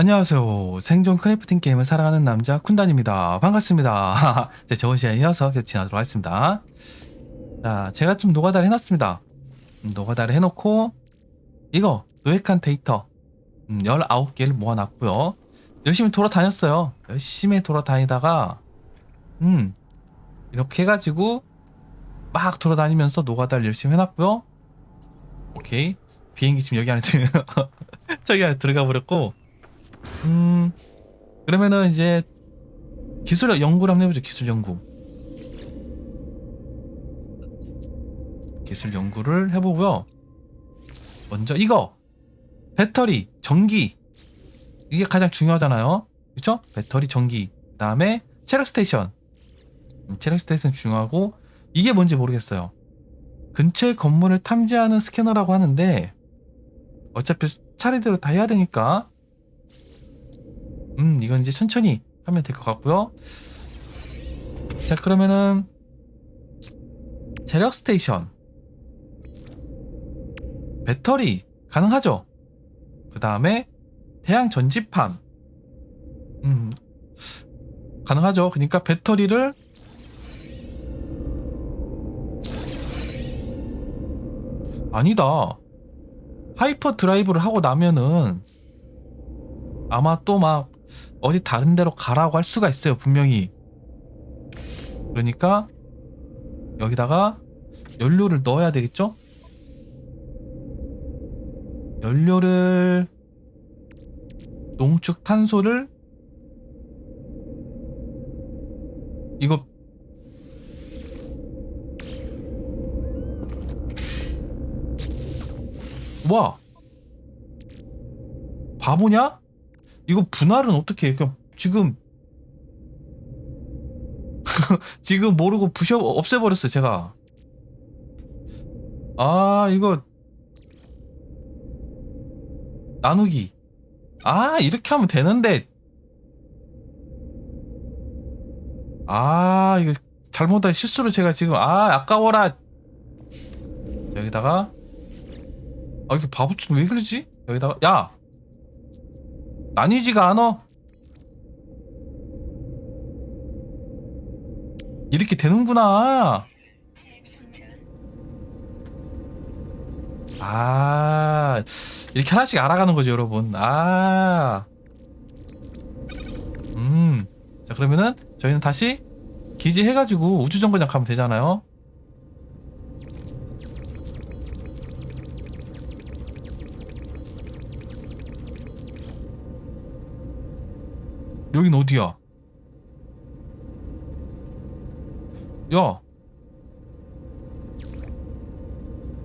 안녕하세요. 생존 크래프팅 게임을 사랑하는 남자 쿤단입니다. 반갑습니다. 제 저번 시간에 이어서 계속 지나도록 하겠습니다. 자, 제가 좀 노가다를 해놨습니다. 음, 노가다를 해놓고 이거 노획한 데이터 음, 19개를 모아놨고요. 열심히 돌아다녔어요. 열심히 돌아다니다가 음 이렇게 해가지고 막 돌아다니면서 노가다를 열심히 해놨고요. 오케이 비행기 지금 여기 안에 들 저기 안에 들어가 버렸고 음 그러면은 이제 기술 연구를 한번 해보죠 기술 연구. 기술 연구를 해보고요. 먼저 이거! 배터리 전기. 이게 가장 중요하잖아요. 그쵸? 배터리 전기. 그 다음에 체력 스테이션. 음, 체력 스테이션 중요하고 이게 뭔지 모르겠어요. 근처의 건물을 탐지하는 스캐너라고 하는데 어차피 차례대로 다 해야 되니까 음 이건 이제 천천히 하면 될 것 같고요. 자 그러면은 재력 스테이션. 배터리 가능하죠? 그 다음에 태양 전지판. 음 가능하죠? 그러니까 배터리를 아니다. 하이퍼 드라이브를 하고 나면은 아마 또 막 어디 다른 데로 가라고 할 수가 있어요 분명히. 그러니까 여기다가 연료를 넣어야 되겠죠? 연료를 농축 탄소를 이거 와! 바보냐? 이거 분할은 어떻게 해? 그냥 지금 지금 모르고 부셔 없애버렸어 제가. 아 이거 나누기. 아 이렇게 하면 되는데. 아 이거 잘못한 실수로 제가 지금 아 아까워라. 여기다가. 아 이게 바보처럼 왜 그러지? 여기다가. 야 나뉘지가 않아 이렇게 되는구나. 아 이렇게 하나씩 알아가는 거죠 여러분. 아. 음. 자 그러면은 저희는 다시 기지 해가지고 우주정거장 가면 되잖아요 여긴 어디야? 야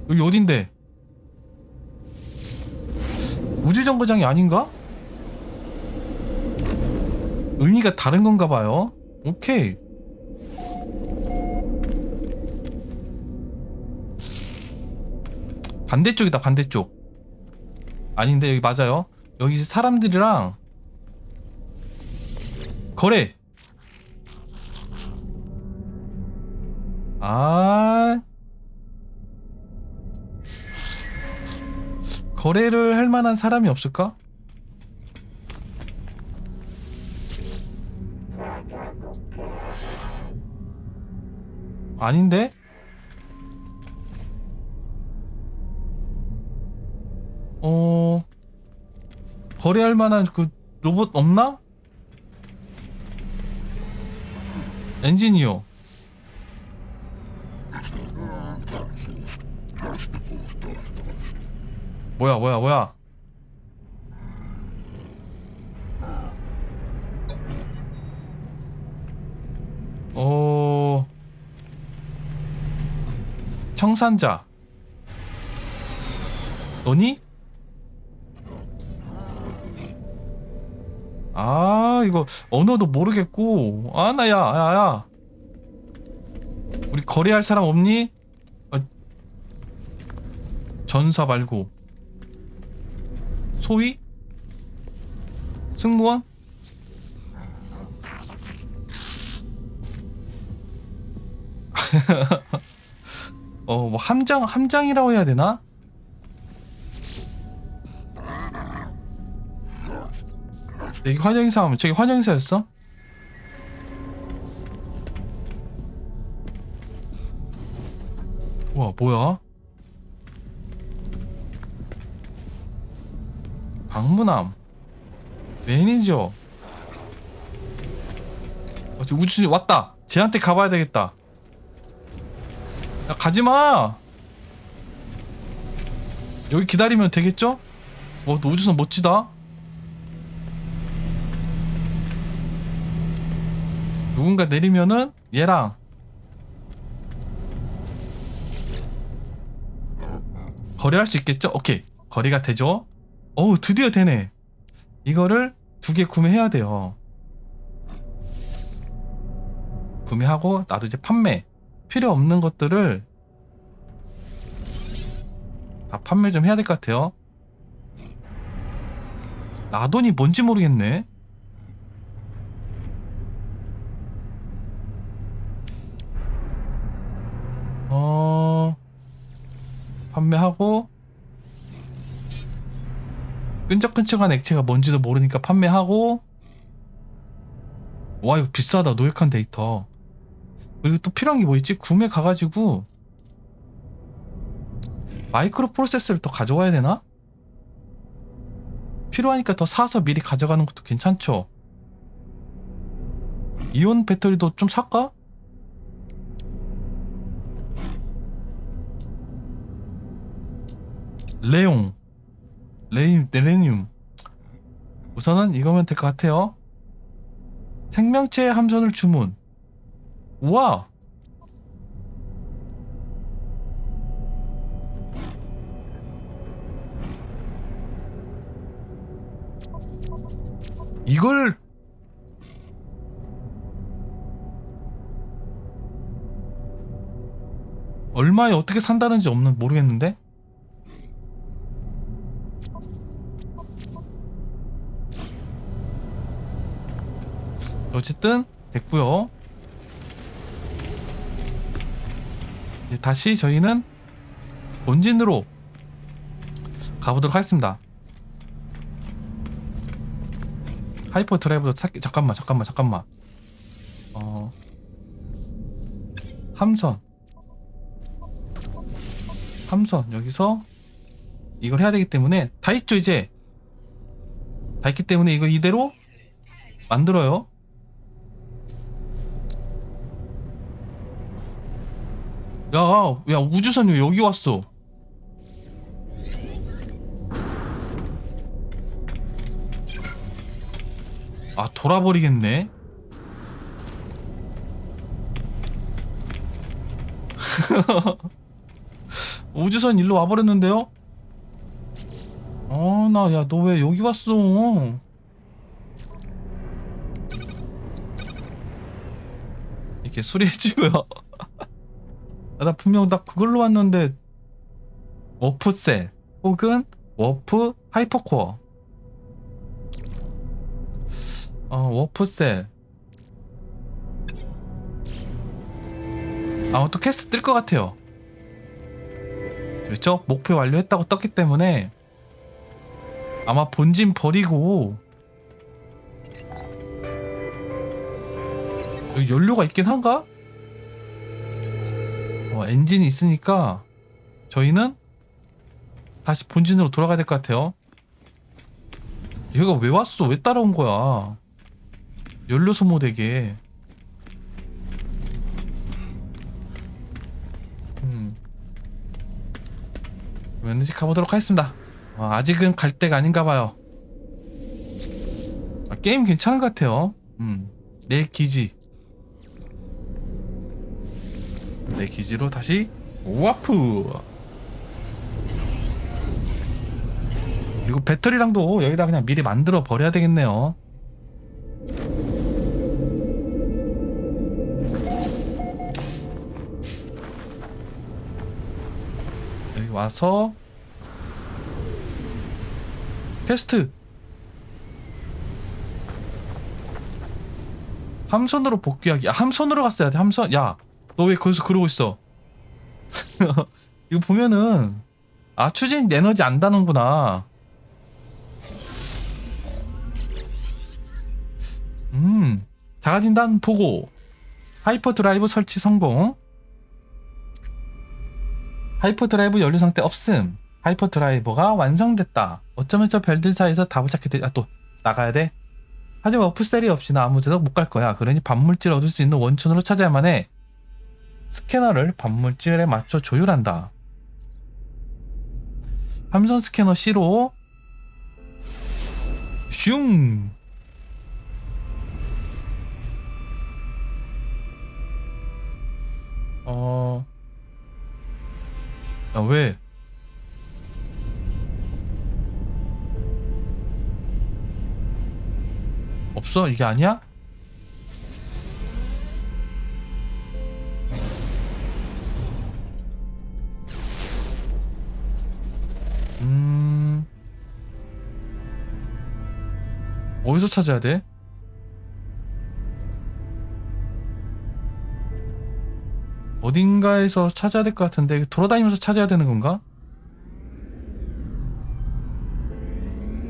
여기 어딘데? 우주정거장이 아닌가? 의미가 다른 건가 봐요. 오케이. 반대쪽이다, 반대쪽. 아닌데, 여기 맞아요. 여기 사람들이랑 거래! 아. 거래를 할 만한 사람이 없을까? 아닌데? 어, 거래할 만한 그 로봇 없나? 엔지니어. 뭐야, 뭐야, 뭐야. 어, 청산자. 너니? 아, 이거 언어도 모르겠고. 아, 나 야, 야, 야. 우리 거래할 사람 없니? 아, 전사 말고. 소위? 승무원? 어, 뭐 함장 함장이라고 해야 되나? 여기 환영사 하면 저기 환영사였어? 우와 뭐야? 박문함 매니저 어, 저 우주선이 왔다 쟤한테 가봐야 되겠다 야 가지마 여기 기다리면 되겠죠? 어, 너 우주선 멋지다. 누군가 내리면은 얘랑 거래할 수 있겠죠? 오케이. 거래가 되죠? 어우, 드디어 되네. 이거를 두 개 구매해야 돼요. 구매하고 나도 이제 판매. 필요 없는 것들을 다 판매 좀 해야 될 것 같아요. 나돈이 뭔지 모르겠네. 어, 판매하고, 끈적끈적한 액체가 뭔지도 모르니까 판매하고, 와, 이거 비싸다. 노획한 데이터. 그리고 또 필요한 게 뭐 있지? 구매 가가지고, 마이크로 프로세서를 또 가져와야 되나? 필요하니까 더 사서 미리 가져가는 것도 괜찮죠. 이온 배터리도 좀 살까? 레용, 레임, 레레늄. 우선은 이거면 될 것 같아요. 생명체 함선을 주문. 우와! 이걸 얼마에 어떻게 산다는지 없는 모르겠는데 어쨌든 됐고요. 이제 다시 저희는 본진으로 가보도록 하겠습니다. 하이퍼 드라이브도 탔 잠깐만 잠깐만 잠깐만. 어 함선. 함선 여기서 이걸 해야 되기 때문에 다 있죠 이제. 다 있기 때문에 이거 이대로 만들어요 야, 야 우주선이 왜 여기 왔어 아 돌아버리겠네 우주선 일로 와버렸는데요? 어, 나, 야, 너 왜 여기 왔어? 이렇게 수리해주고요. 아, 나 분명 나 그걸로 왔는데, 워프셀, 혹은 워프 하이퍼코어. 어, 워프셀. 아마 또 캐스트 뜰 것 같아요. 그렇죠? 목표 완료했다고 떴기 때문에 아마 본진 버리고 여기 연료가 있긴 한가? 어, 엔진이 있으니까 저희는 다시 본진으로 돌아가야 될 것 같아요. 얘가 왜 왔어? 왜 따라온 거야? 연료 소모되게. 음. 이제 가보도록 하겠습니다. 어, 아직은 갈 때가 아닌가 봐요. 아, 게임 괜찮은 것 같아요. 음. 내 기지. 내 기지로 다시 와프. 그리고 배터리랑도 여기다 그냥 미리 만들어 버려야 되겠네요. 여기 와서 퀘스트 함선으로 복귀하기 아, 함선으로 갔어야 돼 함선 야 너 왜 거기서 그러고 있어? 이거 보면은 아 추진 에너지 안 다는구나. 자가진단 보고. 하이퍼 드라이브 설치 성공. 하이퍼 드라이브 연료 상태 없음. 하이퍼 드라이버가 완성됐다. 어쩌면 저 별들 사이에서 답을 찾게 되... 아또 나가야 돼? 하지만 어플셀이 없이 나 아무 데도 못 갈 거야. 그러니 반물질 얻을 수 있는 원천으로 찾아야만 해 스캐너를 반물질에 맞춰 조율한다 함선 스캐너 C로 슝 어... 야, 왜? 없어? 이게 아니야? 찾아야 돼? 어딘가에서 찾아야 될 것 같은데 돌아다니면서 찾아야 되는 건가?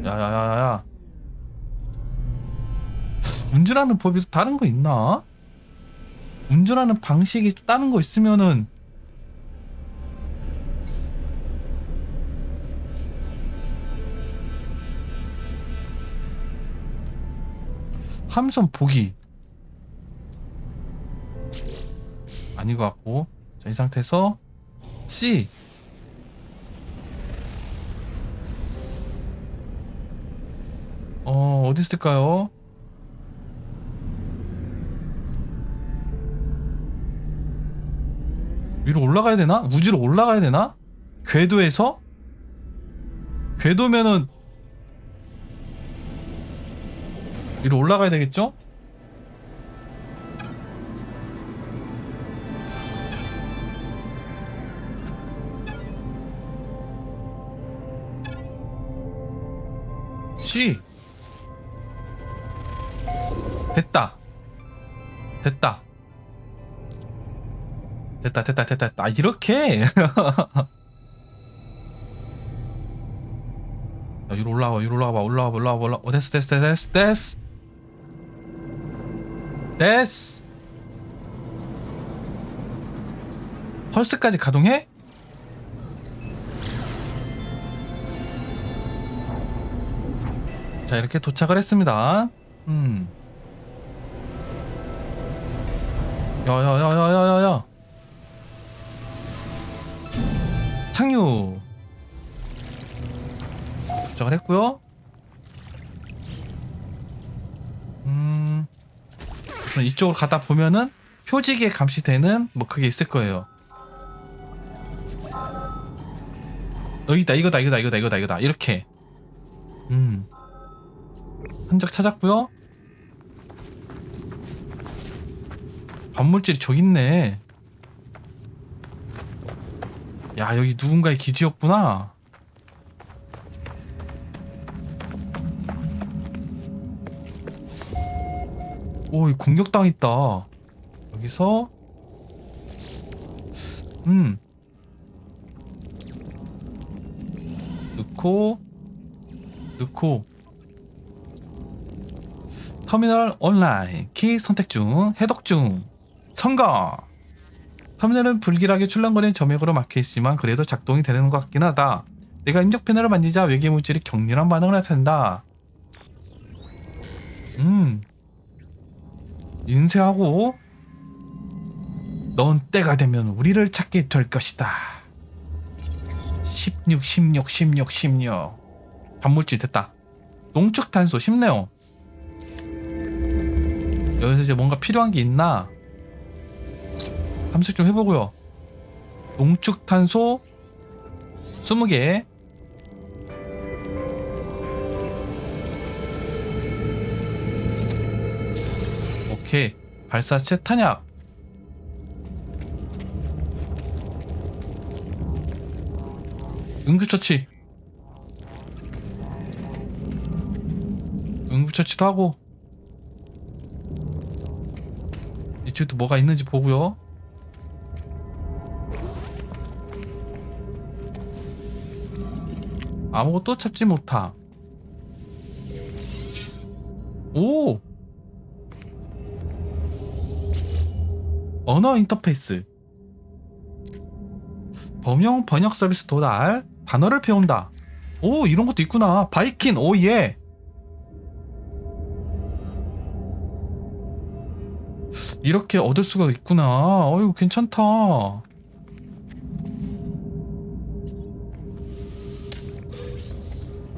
야야야야 운전하는 법이 또 다른 거 있나? 운전하는 방식이 또 다른 거 있으면은 함선 보기 아닌 것 같고 자, 이 상태에서 C 어 어디 있을까요? 위로 올라가야 되나? 우주로 올라가야 되나? 궤도에서? 궤도면은 위로 올라가야 되겠죠? C 됐다. 됐다. 됐다 됐다 됐다 됐다. 아, 이렇게. 야, 위로 올라와 위로 올라와 올라와 올라와 올라와 어, 됐어 됐어 됐어 됐어 됐어. 펄스까지 가동해? 자 이렇게 도착을 했습니다. 음. 야야야야야야야. 착륙 도착을 했고요. 음 우선 이쪽으로 가다 보면은 표지기에 감시되는 뭐 그게 있을 거예요. 여기다 이거다 이거다 이거다 이거다 이거다. 이렇게. 음. 흔적 찾았고요. 반물질이 저기 있네. 야 여기 누군가의 기지였구나 오 이 공격당 있다. 여기서. 음. 넣고 넣고. 터미널 온라인 키 선택 중 해독 중. 성공! 터미널은 불길하게 출렁거리는 점액으로 막혀 있지만 그래도 작동이 되는 것 같긴 하다. 내가 입력 패널을 만지자 외계 물질이 격렬한 반응을 나타낸다. 음 인쇄하고 넌 때가 되면 우리를 찾게 될 것이다. 16 16 16 16 단물질 됐다. 농축 탄소 쉽네요 여기서 이제 뭔가 필요한 게 있나? 탐색 좀 해보고요. 농축 탄소 20개 발사체 탄약. 응급처치. 응급처치도 하고. 이쪽도 뭐가 있는지 보고요. 아무것도 찾지 못하 오 언어 인터페이스. 범용 번역 서비스 도달. 단어를 배운다. 오 이런 것도 있구나. 바이킨. 오예. 이렇게 얻을 수가 있구나. 어이구 괜찮다.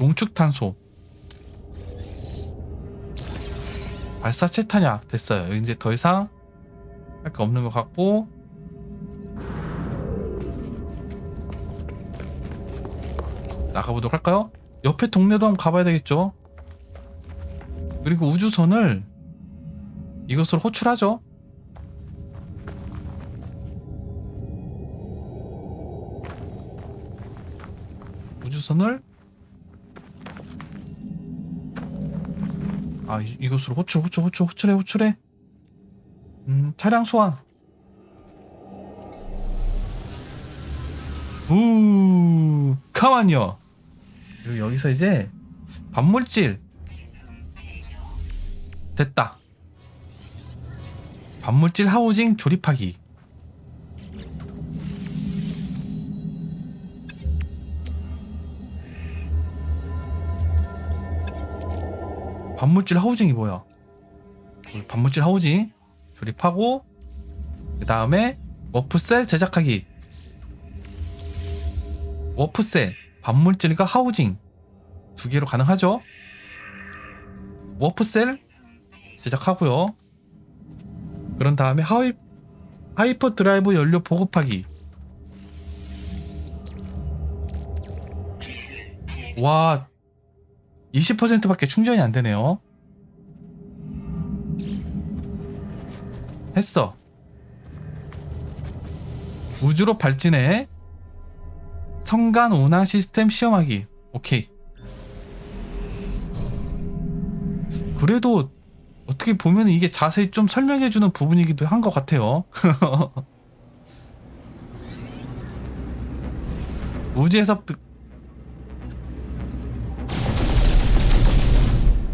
농축탄소. 발사체 탄약. 됐어요. 이제 더 이상 할 게 없는 것 같고. 나가보도록 할까요? 옆에 동네도 한번 가봐야 되겠죠? 그리고 우주선을 이것으로 호출하죠? 우주선을 아 이, 이것으로 호출 호출 호출 호출해 호출해 음 차량 소환. 우 가만요 그리고 여기서 이제 반물질. 됐다. 반물질 하우징 조립하기. 반물질 하우징이 뭐야? 그 반물질 하우징 조립하고 그 다음에 워프셀 제작하기 워프셀 반물질과 하우징 두 개로 가능하죠? 워프셀 제작하고요. 그런 다음에 하이, 하이퍼 드라이브 연료 보급하기 와 20%밖에 충전이 안 되네요. 했어. 우주로 발진해 성간 운항 시스템 시험하기. 오케이. 그래도 어떻게 보면 이게 자세히 좀 설명해주는 부분이기도 한 것 같아요. 우주에서 비-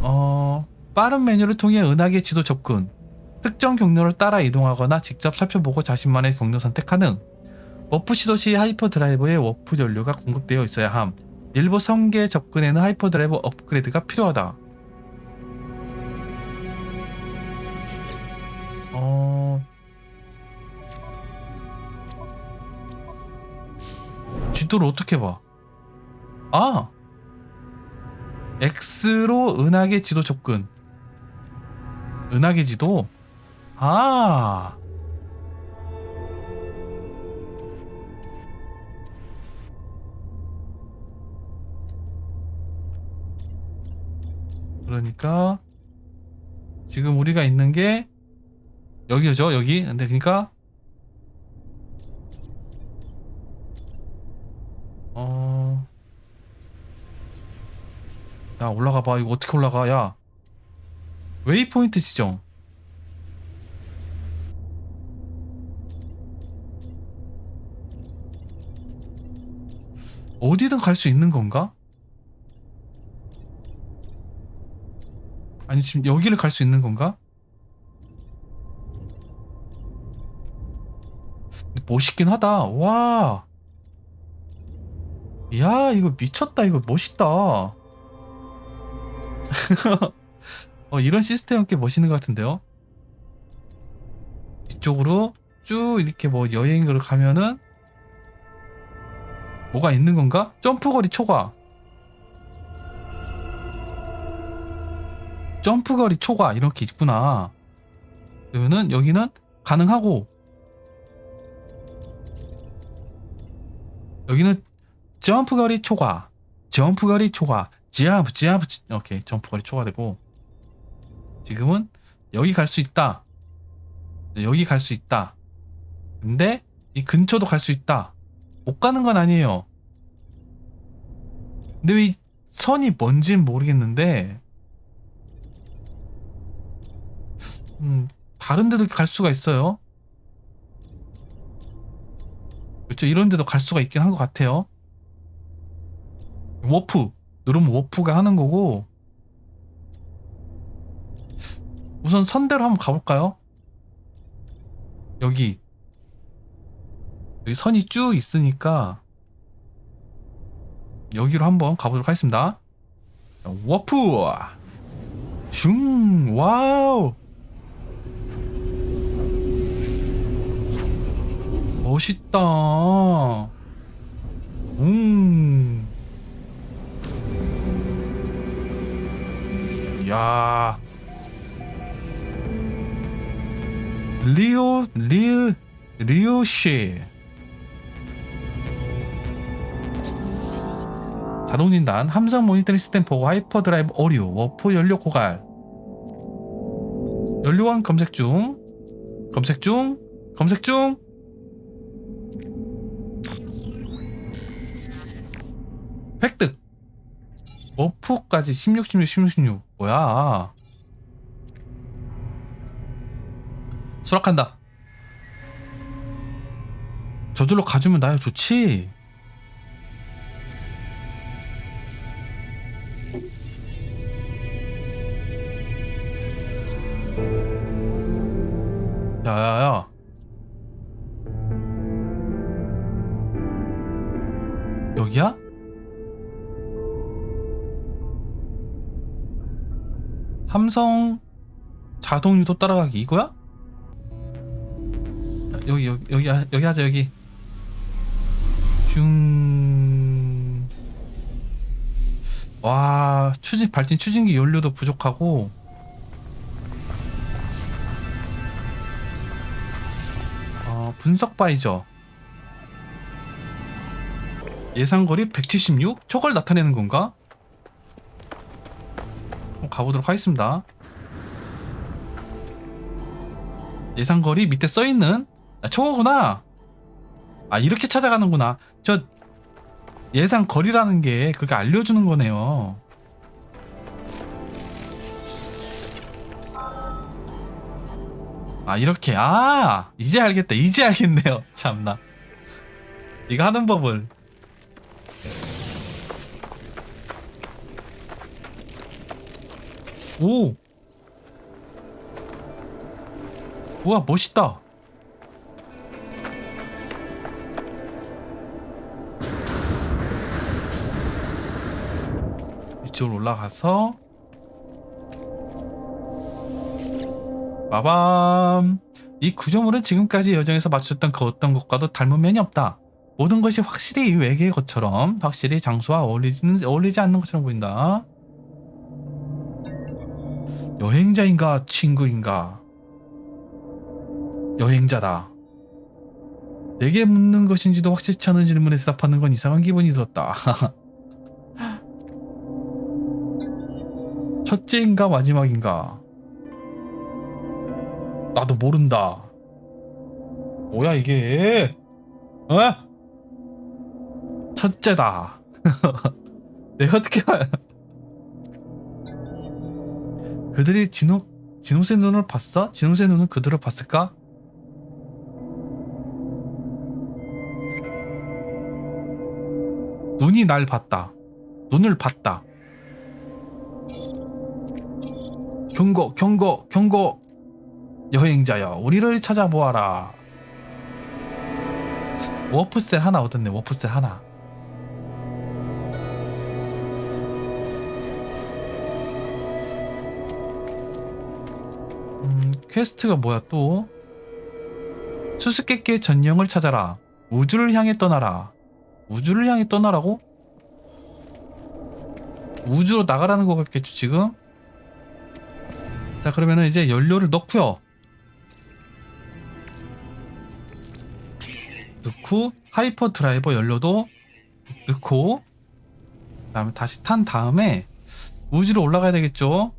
어, 빠른 메뉴를 통해 은하계 지도 접근, 특정 경로를 따라 이동하거나 직접 살펴보고 자신만의 경로 선택 가능. 워프 시도 시 하이퍼 드라이버에 워프 연료가 공급되어 있어야 함. 일부 성계 접근에는 하이퍼 드라이버 업그레이드가 필요하다. 어. 지도를 어떻게 봐? 아! X로 은하계 지도 접근. 은하계 지도? 아! 그러니까 지금 우리가 있는 게 여기죠 여기? 근데 그러니까 어... 야 올라가 봐. 이거 어떻게 올라가? 야. 웨이포인트 지정 어디든 갈 수 있는 건가? 아니 지금 여기를 갈 수 있는 건가? 멋있긴 하다. 와. 야, 이거 미쳤다. 이거 멋있다. 어, 이런 시스템은 꽤 멋있는 것 같은데요? 이쪽으로 쭉 이렇게 뭐 여행을 가면은 뭐가 있는 건가? 점프거리 초과. 점프거리 초과 이렇게 있구나. 그러면은 여기는 가능하고 여기는 점프거리 초과, 점프거리 초과, 점프, 점프, 오케이 점프거리 초과되고 지금은 여기 갈 수 있다. 여기 갈 수 있다. 근데 이 근처도 갈 수 있다. 못 가는 건 아니에요. 근데 이 선이 뭔진 모르겠는데 음, 다른 데도 갈 수가 있어요. 그렇죠. 이런 데도 갈 수가 있긴 한 것 같아요. 워프. 누르면 워프가 하는 거고. 우선 선대로 한번 가볼까요? 여기. 여기 선이 쭉 있으니까 여기로 한번 가보도록 하겠습니다. 워프! 슝! 와우! 멋있다. 음. 야. 리오 리오 리오시 자동 진단 함성 모니터링 시스템 보고 하이퍼 드라이브 오류 워프 연료 고갈. 연료원 검색 중. 검색 중. 검색 중. 획득. 워프까지 16 16 16 16 뭐야? 수락한다. 저절로 가주면 나야. 좋지 함성 자동 유도 따라가기 이거야? 여기 여기 여기 하- 여기 하자 여기 슝와 추진 발진 추진기 연료도 부족하고 어, 분석 바이저 예상거리 176 저걸 나타내는 건가? 가보도록 하겠습니다. 예상거리 밑에 써있는 아, 저거구나. 아 이렇게 찾아가는구나. 저 예상 거리라는 게 그렇게 알려주는 거네요. 아 이렇게 아 이제 알겠다. 이제 알겠네요. 참나. 이거 하는 법을. 오. 우와 멋있다. 이쪽으로 올라가서 빠밤 이 구조물은 지금까지 여정에서 맞췄던 그 어떤 것과도 닮은 면이 없다 모든 것이 확실히 이 외계의 것처럼 확실히 장소와 어울리지는, 어울리지 않는 것처럼 보인다 여행자인가 친구인가 여행자다 내게 묻는 것인지도 확실치 않은 질문에 대답하는 건 이상한 기분이 들었다 첫째인가 마지막인가? 나도 모른다. 뭐야 이게? 어? 첫째다. 내가 어떻게 알? 그들이 진호 진호세 눈을 봤어? 진호세 눈은 그들을 봤을까? 눈이 날 봤다. 눈을 봤다. 경고, 경고, 경고. 여행자여, 우리를 찾아보아라. 워프셀 하나 얻었네, 워프셀 하나. 퀘스트가 뭐야 또? 수수께끼의 전령을 찾아라. 우주를 향해 떠나라. 우주를 향해 떠나라고? 우주로 나가라는 거 같겠죠, 지금? 자 그러면은 이제 연료를 넣고요 넣고 하이퍼 드라이버 연료도 넣고 그다음에 다시 탄 다음에 우주로 올라가야 되겠죠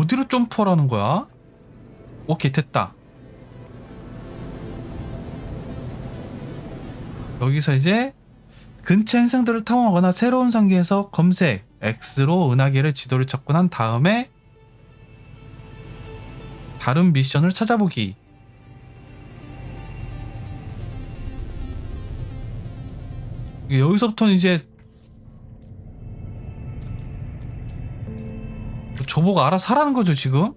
어디로 점프하라는 거야? 오케이 됐다 여기서 이제 근처 행성들을 탐험하거나 새로운 상계에서 검색 X로 은하계를 지도를 접근한 다음에 다른 미션을 찾아보기 여기서부터는 이제 저보고 알아서 하라는 거죠 지금?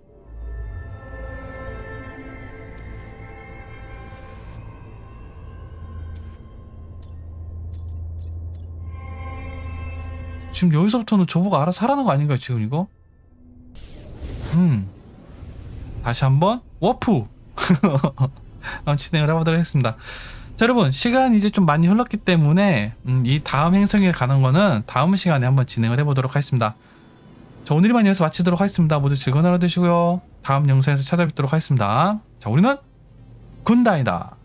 지금 여기서부터는 저보고 알아서 하라는 거 아닌가요 지금 이거? 음. 다시 한번. 워프. 진행을 해보도록 하겠습니다. 자 여러분 시간이 이제 좀 많이 흘렀기 때문에 음, 이 다음 행성에 가는 거는 다음 시간에 한번 진행을 해보도록 하겠습니다 자 오늘만 여기서 마치도록 하겠습니다. 모두 즐거운 하루 되시고요. 다음 영상에서 찾아뵙도록 하겠습니다. 자 우리는 군다이다